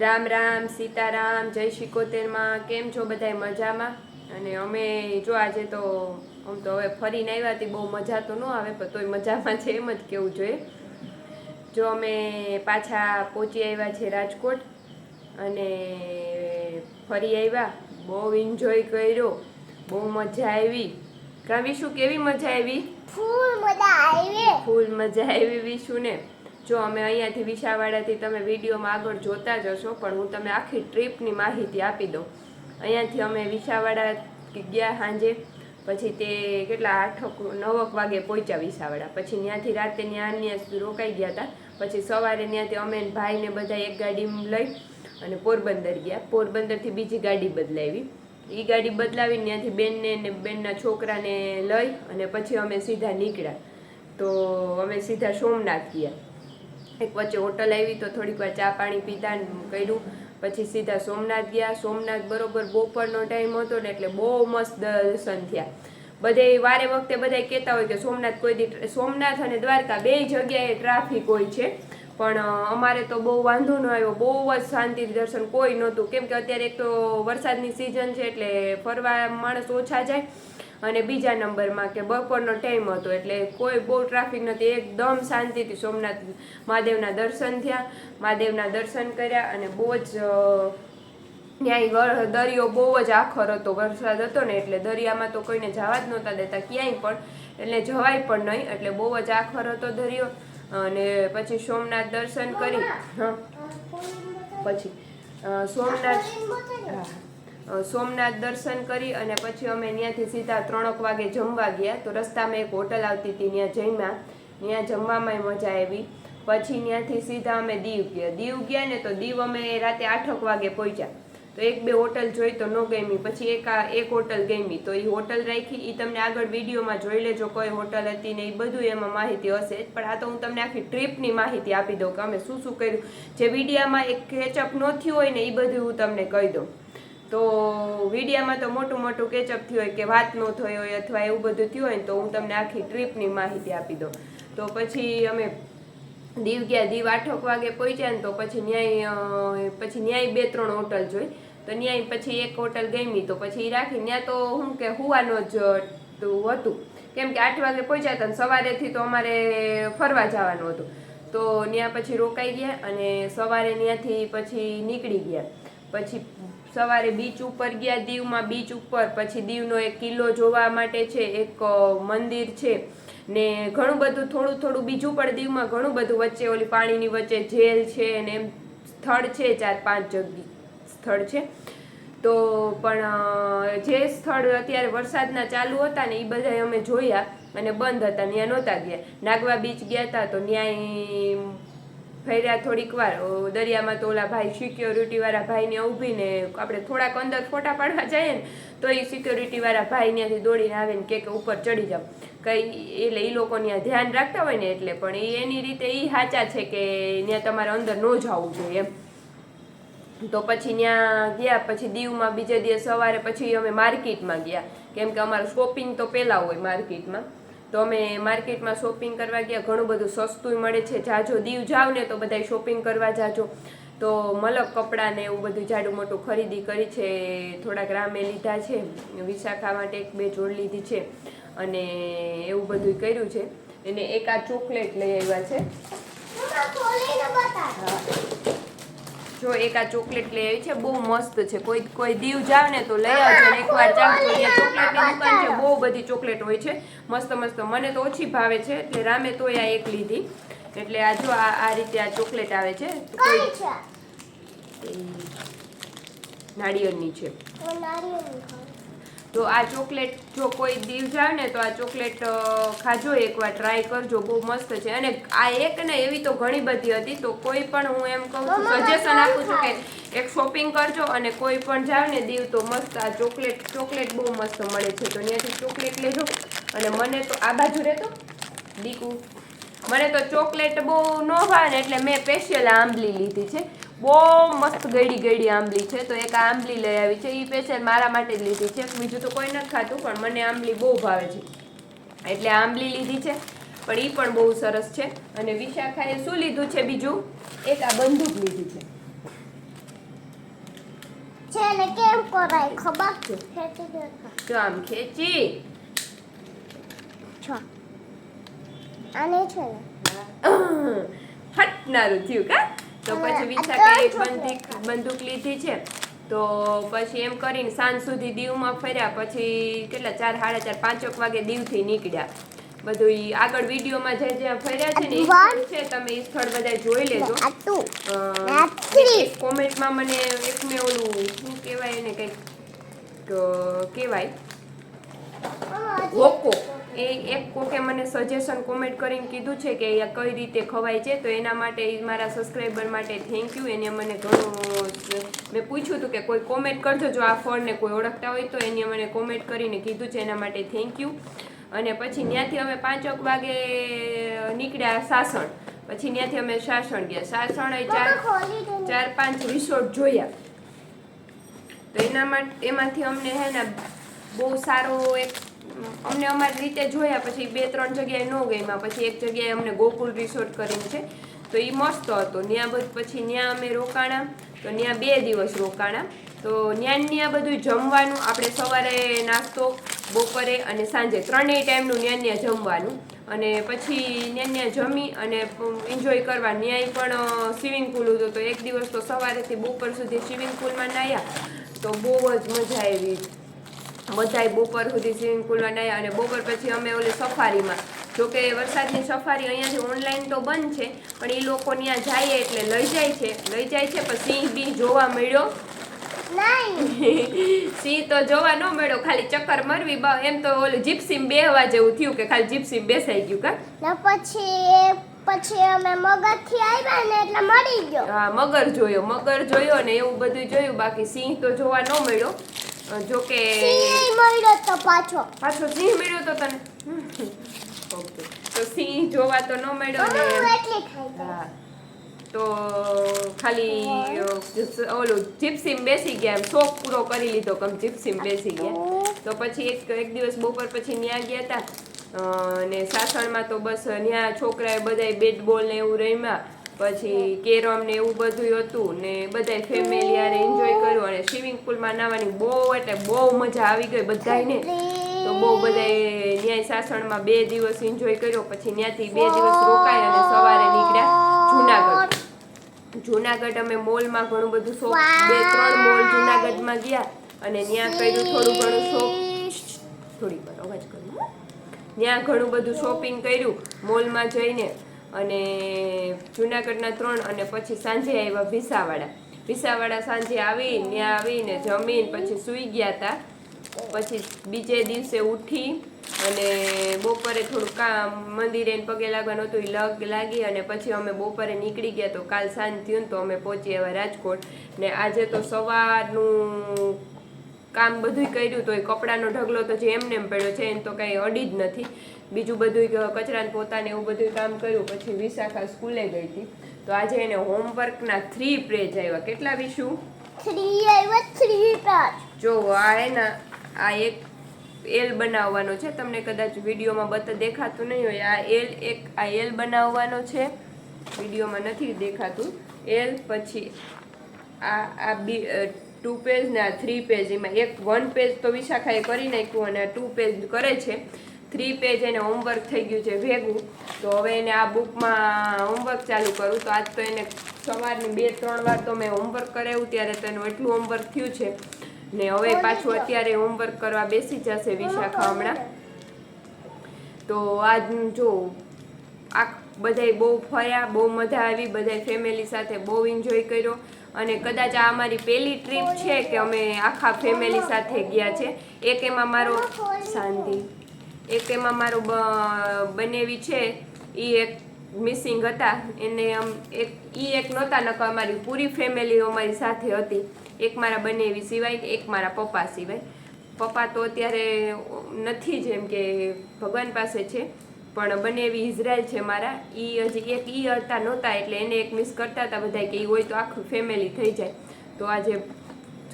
રામ રામ સીતારામ જય શિકોતેરમાં કેમ છો બધાય મજામાં? અને અમે જો આજે તો આમ તો હવે ફરીને આવ્યા હતી બહુ મજા તો ન આવે પણ તોય મજામાં છે એમ જ કેવું જોઈએ. જો અમે પાછા પહોંચી આવ્યા છે રાજકોટ અને ફરી આવ્યા બહુ એન્જોય કર્યો બહુ મજા આવી. કાં વિશું કેવી મજા આવી? ફૂલ મજા આવી. ફૂલ મજા આવી વિશુને. જો અમે અહીંયાથી વિશાવાડાથી તમે વિડીયોમાં આગળ જોતા જ હશો, પણ હું તમને આખી ટ્રીપની માહિતી આપી દઉં. અહીંયાથી અમે વિશાવાડા ગયા સાંજે, પછી તે કેટલા આઠક નવક વાગે પહોંચ્યા વિસાવાડા પછી ત્યાંથી રાતે ત્યાં ત્યાં રોકાઈ ગયા હતા પછી સવારે ત્યાંથી અમે ભાઈને બધા એક ગાડી લઈ અને પોરબંદર ગયા. પોરબંદરથી બીજી ગાડી બદલાવી. એ ગાડી બદલાવીને ત્યાંથી બેનને ને બેનના છોકરાને લઈ અને પછી અમે સીધા નીકળ્યા. તો અમે સીધા સોમનાથ ગયા. એક વચ્ચે હોટલ આવી તો થોડીક વાર ચા પાણી પીધા કર્યું. પછી સીધા સોમનાથ ગયા. સોમનાથ બરોબર બપોરનો ટાઈમ હતો ને એટલે બહુ મસ્ત દર્શન થયા. બધે વારે વખતે બધા કહેતા હોય કે સોમનાથ કોઈ દી સોમનાથ અને દ્વારકા બે જગ્યાએ ટ્રાફિક હોય છે. પણ અમારે તો બહુ વાંધો ન આવ્યો. બહુ જ શાંતિથી દર્શન કોઈ નહોતું. કેમ કે અત્યારે એક તો વરસાદની સિઝન છે એટલે ફરવા માણસ ઓછા જાય. અને બીજા નંબરમાં કે બપોરનો ટાઈમ હતો એટલે કોઈ બહુ ટ્રાફિક નથી. એકદમ શાંતિથી સોમનાથ મહાદેવના દર્શન થયા. મહાદેવના દર્શન કર્યા અને બહુ જ ત્યાંય દરિયો બહુ જ આખર હતો. વરસાદ હતો ને એટલે દરિયામાં તો કોઈને જવા જ નહોતા દેતા ક્યાંય પણ. એટલે જવાય પણ નહીં, એટલે બહુ જ આખર હતો દરિયો. અને પછી સોમનાથ દર્શન કરી. પછી સોમનાથ હા. સોમનાથ દર્શન કરી અને પછી અમે ત્યાંથી સીધા ત્રણક વાગે જમવા ગયા. તો રસ્તામાં એક હોટલ આવતી હતી, ત્યાં જમ્યા. ત્યાં જમવામાં મજા આવી. પછી ત્યાંથી સીધા અમે દીવ ગયા. દીવ ગયા ને તો દીવ અમે રાતે આઠક વાગે પહોંચ્યા. તો એક બે હોટલ જોઈ તો ન ગમી. પછી એક આ, એક હોટલ ગમી. તો એ હોટલ રાખી એ તમને આગળ વિડીયોમાં જોઈ લેજો કોઈ હોટલ હતી ને એ બધું એમાં માહિતી હશે જ. પણ આ તો હું તમને આખી ટ્રીપની માહિતી આપી દઉં કે અમે શું શું કર્યું. જે વિડીયામાં એક કેચઅપ ન થયું હોય ને એ બધું હું તમને કહી દઉં. તો વિડીયામાં તો મોટું મોટું કેચઅપ થયું હોય કે વાત ન થઈ હોય અથવા એવું બધું થયું હોય ને તો હું તમને આખી ટ્રીપની માહિતી આપી દઉં. તો પછી અમે દીવ ગયા, દીવ આઠક વાગે પહોંચ્યા ને તો પછી ન્યાય પછી ન્યાય બે ત્રણ હોટલ જોઈ. તો ન્યાય પછી એક હોટલ ગમી તો પછી રાખી. ત્યાં તો હું કે હુવાનો જ હતું. કેમ કે આઠ વાગે પહોંચ્યા હતા સવારેથી તો અમારે ફરવા જવાનું હતું. તો ત્યાં પછી રોકાઈ ગયા અને સવારે ત્યાંથી પછી નીકળી ગયા. પછી સવારે બીચ ઉપર ગયા, દીવમાં બીચ ઉપર, પછી દીવનો એક કિલ્લો જોવા માટે છે, એક મંદિર છે. ને ઘણું બધું, થોડું થોડું બીજું પણ દીવમાં ઘણું બધું વચ્ચે ઓલી પાણીની વચ્ચે જેલ છે ને એમ સ્થળ છે, ચાર પાંચ જગ્યા સ્થળ છે. તો પણ જે સ્થળ અત્યારે વરસાદના ચાલુ હતા ને એ બધા અમે જોયા અને બંધ હતા ત્યાં નહોતા ગયા. નાગવા બીચ ગયા હતા તો ત્યાં ફર્યા થોડીક વાર. દરિયામાં તો ઓલા ભાઈ સિક્યોરિટી વાળા ભાઈને ઊભીને આપણે થોડાક અંદર ફોટા પાડવા જઈએ ને, તો એ સિક્યોરિટી વાળા ભાઈ ત્યાંથી દોડીને આવે ને કે ઉપર ચડી જાવ. કઈ એટલે એ લોકો ત્યાં ધ્યાન રાખતા હોય ને એટલે પણ એની રીતે એ સાચા છે કે ત્યાં તમારે અંદર ન જવું જોઈએ એમ. તો પછી ત્યાં ગયા, પછી દીવમાં બીજે દિવસ સવારે પછી અમે માર્કેટમાં ગયા. કેમ કે અમારું શોપિંગ તો પહેલાં હોય માર્કેટમાં. તો અમે માર્કેટમાં શોપિંગ કરવા ગયા. ઘણું બધું સસ્તું મળે છે. જાજો, દીવ જાવ ને તો બધા શોપિંગ કરવા જાજો. તો મલક કપડાં ને એવું બધું જાડું મોટું ખરીદી કરી છે. થોડા ગ્રામે લીધા છે. વિશાખા માટે એક બે જોડ લીધી છે. અને એવું બધું કર્યું છે. એને એક ચોકલેટ લઈ આવ્યા છે મમ્મા ખોલીને બતા હા. જો એક આ ચોકલેટ લઈ આવી છે બહુ મસ્ત છે. કોઈ કોઈ દીવ જાવ ને તો લઈ આવજો ને એકવાર જાવ તો ચોકલેટની દુકાન છે બહુ બધી ચોકલેટ હોય છે. મસ્ત મસ્ત. મને તો ઓછી ભાવે છે એટલે રામે તોય આ એક લીધી. એટલે આ જો આ આ રીતે આ ચોકલેટ આવે છે. નાળિયેરની છે. તો આ ચોકલેટ જો કોઈ દીવ જાવ ને તો આ ચોકલેટ ખાજો એકવાર ટ્રાય કરજો બહુ મસ્ત છે. અને આ એક ને એવી તો ઘણી બધી હતી તો કોઈ પણ હું એમ કહું છું સજેશન આપું છું કે એક શોપિંગ કરજો અને કોઈ પણ જાવ ને દીવ તો મસ્ત આ ચોકલેટ ચોકલેટ બહુ મસ્ત મળે છે. તો ત્યાંથી ચોકલેટ લેજો. અને મને તો આ બાજુ રહેતો. દીકુ. મને તો ચોકલેટ બહુ ન ભાવે ને એટલે મેં સ્પેશિયલ આંબલી લીધી છે. બહુ મસ્ત ગળી ગળી આંબલી છે. તો એક આંબલી લઈ આવી છે. એ સ્પેશિયલ મારા માટે જ લીધી છે. બીજું તો કોઈ નથી ખાતું પણ મને આંબલી બહુ ભાવે છે. એટલે આંબલી લીધી છે. પણ એ પણ બહુ સરસ છે. અને વિશાખાએ શું લીધું છે બીજું? એક આ બંદૂક લીધી છે. એને કેમ કરાય ખબર ખેંચી દેખા જો આમ ખેંચી. આને છે થયું કા? તો પછી વિશાખાએ એક બંદૂક બંદૂક લીધી છે. તો પછી એમ કરીને સાંજ સુધી દીવમાં ફર્યા પછી કેટલા ચાર સાડા ચાર પાંચોક વાગે દીવથી નીકળ્યા. બધું ઈ આગળ વિડીયોમાં જે જ્યાં ફર્યા છે ને એ છે? તમે એ સ્થળ બધા જોઈ લેજો. કોમેન્ટમાં મને એક મેં ઓલું શું કહેવાય એને કંઈક કહેવાય. હોકો એ એક કોકે મને સજેશન કોમેન્ટ કરીને કીધું છે કે અહીંયા કઈ રીતે ખવાય છે તો એના માટે મારા સબસ્ક્રાઈબર માટે થેન્ક યુ એને મને ઘણું મેં પૂછ્યું હતું કે કોઈ કોમેન્ટ કરજો જો આ ફળને કોઈ ઓળખતા હોય તો એને મને કોમેન્ટ કરીને કીધું છે એના માટે થેન્ક યુ અને પછી ત્યાંથી અમે પાંચક વાગે નીકળ્યા સાસણ. પછી ત્યાંથી અમે સાસણ ગયા. સાસણ ચાર. ચાર પાંચ રિસોર્ટ જોયા. તો એના માટે એમાંથી અમને હે ને બહુ સારો એક અમને અમારી રીતે જોયા પછી બે, ત્રણ જગ્યાએ ન ગઈમાં પછી એક જગ્યાએ અમને ગોકુલ રિસોર્ટ કરીને છે. તો એ મસ્ત હતો. ત્યાં બધું, પછી ત્યાં અમે રોકાણા. તો ત્યાં બે દિવસ રોકાણા. તો ત્યાં ત્યાં બધું જમવાનું આપણે સવારે નાસ્તો, બપોરે અને સાંજે. ત્રણેય ટાઈમનું ત્યાં ત્યાં જમવાનું. અને પછી ત્યાં ત્યાં જમી અને એન્જોય કરવા. ત્યાંય પણ સ્વિમિંગ પુલ હતું. તો એક દિવસ તો સવારેથી બપોર સુધી સ્વિમિંગ પુલમાં નાહ્યા તો બહુ જ મજા આવી. બધાય બપોર સુધી સ્વિમિંગ પુલમાં નાહ્યા અને બપોર પછી અમે ઓલી સફારીમાં. જોકે વરસાદની સફારી અહીંયાથી ઓનલાઈન તો બંધ છે પણ એ લોકો ત્યાં જાય એટલે લઈ જાય છે. લઈ જાય છે પણ સિંહ બી જોવા મળ્યો. સિંહ તો જોવા ન મળ્યો ખાલી ચક્કર મરવી બ- એમ તો ઓલું જીપસીમ બેહવા જેવું થયું કે ખાલી જીપસીમ બેસાઈ ગયું કા? પછી પછી અમે મગજથી આવ્યા ને એટલે મળી ગયો. હા મગર જોયો મગર જોયો ને એવું બધું જોયું બાકી સિંહ તો જોવા ન મળ્યો. જો કે સિંહ મળ્યો તો પાછો. પાછો સિંહ મળ્યો તો તને. ઓકે. તો સિંહ જોવા તો ન મળ્યો ને તો ખાલી ઓલું જીપ્સીમ બેસી ગયા એમ. શોખ પૂરો કરી લીધો કમ જીપ્સીમ બેસી ગયા. તો પછી એક એક દિવસ બપોર પછી ન્યા ગયા હતા ને સાસણમાં તો બસ ન્યા છોકરાએ બધાય બેટ બોલ ને એવું રમ્યા. પછી કેરમ ને એવું બધું હતું ને બધાય ફેમિલી યારે એન્જોય કર્યું અને સ્વિમિંગ પુલમાં નાવાની બહુ, એટલે બહુ મજા આવી ગઈ બધાયને. તો બહુ બધાએ ન્યાય સાસણમાં બે દિવસ એન્જોય કર્યો, પછી ત્યાંથી બે દિવસ રોકાય અને સવારે નીકળ્યા જુનાગઢ. જુનાગઢ અમે મોલમાં ઘણું બધું શોપ બે, ત્રણ મોલ જુનાગઢમાં ગયા અને ત્યાં કર્યું થોડું ઘણું શોપ થોડી વાર અવાજ કરું. ત્યાં ઘણું બધું શોપિંગ કર્યું, મોલમાં જઈને અને જુનાગઢના ત્રણ અને પછી સાંજે આવ્યા ભીસાવાડા. ભીસાવાડા સાંજે આવી, ત્યાં આવીને જમીન પછી સૂઈ ગયા હતા પછી બીજે દિવસે ઉઠી અને બપોરે થોડું કામ, મંદિરે પગે લાગવાનું હતું એ લગ લાગી અને પછી અમે બપોરે નીકળી ગયા તો કાલ સાંજ થયું તો અમે પહોંચી આવ્યા રાજકોટ. ને આજે તો સવારનું કામ બધું કર્યું તો એ કપડાનો ઢગલો તો જે એમને એમ પડ્યો છે એને તો કંઈ અડી જ નથી. બીજું બધું કચરાને પોતાને એવું બધું કામ કર્યું પછી વિશાખા સ્કૂલે ગઈ હતી. તો આજે એને હોમવર્કના થ્રી પેજ આવ્યા કેટલા વિશુ? થ્રી આવ્યા થ્રી પેજ જો આ એના આ એક એલ બનાવવાનો છે. તમને કદાચ વિડીયોમાં બધા દેખાતું નહીં હોય. આ એલ એક આ એલ બનાવવાનો છે. વિડીયોમાં નથી દેખાતું. એલ પછી આ આ બી ટુ પેજ ને આ થ્રી પેજ એમાં એક વન પેજ તો વિશાખાએ કરી નાખ્યું અને ટુ પેજ કરે છે. થ્રી પેજ એને હોમવર્ક થઈ ગયું છે ભેગું. તો હવે એને આ બુકમાં હોમવર્ક ચાલુ કરું. તો આજ તો એને સવારની બે ત્રણ વાર તો મેં હોમવર્ક કરાવ્યું ત્યારે તો એનું એટલું હોમવર્ક થયું છે. ને હવે પાછું અત્યારે હોમવર્ક કરવા બેસી જશે વિશાખા હમણાં. તો આજ જો આ બધાય બહુ ફર્યા બહુ મજા આવી બધાય ફેમિલી સાથે બહુ એન્જોય કર્યો. અને કદાચ આ અમારી પહેલી ટ્રીપ છે કે અમે આખા ફેમિલી સાથે ગયા છે. એક એમાં મારો શાંતિ એક એમાં મારું બનેવી છે એ એક મિસિંગ હતા. એને આમ એક એ એક નહોતા નકર અમારી પૂરી ફેમિલી અમારી સાથે હતી. એક મારા બનેવી સિવાય એક મારા પપ્પા સિવાય. પપ્પા તો અત્યારે નથી જેમ કે ભગવાન પાસે છે, પણ બનેવી ઇઝરાયલ છે મારા. એ હજી એક, ઈ હતા, નહોતા એટલે એને એક મિસ કરતા હતા બધા કે એ હોય તો આખું ફેમિલી થઈ જાય. તો આજે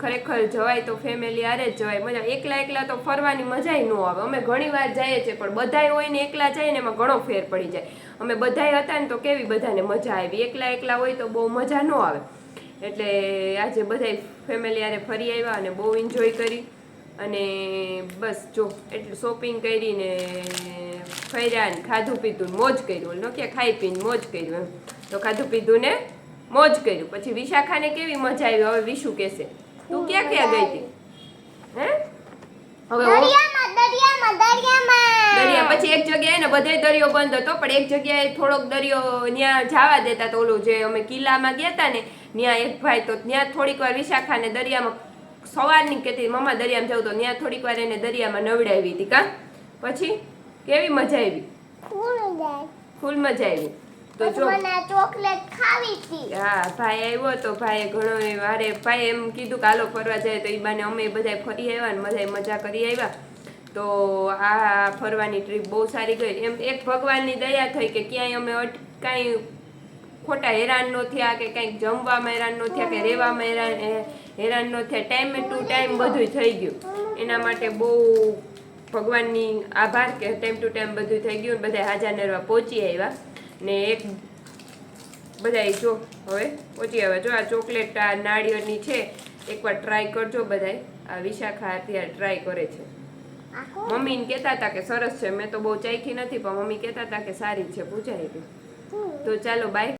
ખરેખર જવાય તો ફેમિલી આરે જ જવાય. મજા, એકલા એકલા તો ફરવાની મજાય ન આવે. અમે ઘણી વાર જઈએ છીએ, પણ બધાય હોય ને એકલા જઈએ ને એમાં ઘણો ફેર પડી જાય. અમે બધાય હતા ને તો કેવી બધાને મજા આવી. એકલા એકલા હોય તો બહુ મજા ન આવે. એટલે આજે બધા ફેમિલી આરે ફરી આવ્યા અને બહુ એન્જોય કરી. અને બસ જો, એટલું શોપિંગ કરીને ફર્યા ને ખાધું પીધું મોજ કર્યું. કે ખાઈ પીને મોજ કર્યું એમ. તો ખાધું પીધું ને મોજ કર્યું. પછી વિશાખાને કેવી મજા આવી? હવે વિશુ કહેશે તું ક્યાં ક્યાં ગઈ હતી? હે? હવે દરિયામાં દરિયામાં દરિયામાં. દરિયા પછી એક જગ્યાએ ને બધે દરિયો બંધ હતો પણ એક જગ્યાએ થોડોક દરિયો ત્યાં જવા દેતા તો ઓલું જે અમે કિલ્લામાં ગયા હતા ને ત્યાં એક ભાઈ તો ત્યાં થોડીક વાર વિશાખાને દરિયામાં સવારની કહેતી મમ્મા દરિયામાં જવું તો. ત્યાં થોડીક વાર એને દરિયામાં નવડાવી હતી કા? પછી કેવી મજા આવી? ફૂલ ફૂલ મજા આવી. તો જો. મને ચોકલેટ ખાવી હતી. હા ભાઈ આવ્યો તો ભાઈએ ઘણો એ વારે ભાઈ એમ કીધું કે હાલો ફરવા જાય. તો એ બાને અમે બધા ફરી આવ્યા ને મજા મજા કરી આવ્યા. તો આ ફરવાની ટ્રીપ બહુ સારી ગઈ. એમ એક ભગવાનની દયા થઈ કે ક્યાંય અમે કાંઈ ખોટા હેરાન ન થયા કે કંઈક જમવામાં હેરાન ન થયા કે રહેવામાં હેરાન હેરાન ન થયા. ટાઈમે ટુ ટાઈમ બધું થઈ ગયું. એના માટે બહુ ભગવાનની આભાર કે ટાઈમ ટુ ટાઈમ બધું થઈ ગયું બધા હાજર નરવા પહોંચી આવ્યા. ને એક બધાય જો હવે પહોંચી હવે જો આ ચોકલેટ આ નાળિયેરની છે એકવાર ટ્રાય કરજો બધાય. આ વિશાખા અત્યારે ટ્રાય કરે છે. મમ્મીને કહેતા હતા કે સરસ છે મેં તો બહુ ચાખી નથી પણ મમ્મી કહેતા હતા કે સારી છે પૂછાય હતી તો ચાલો બાય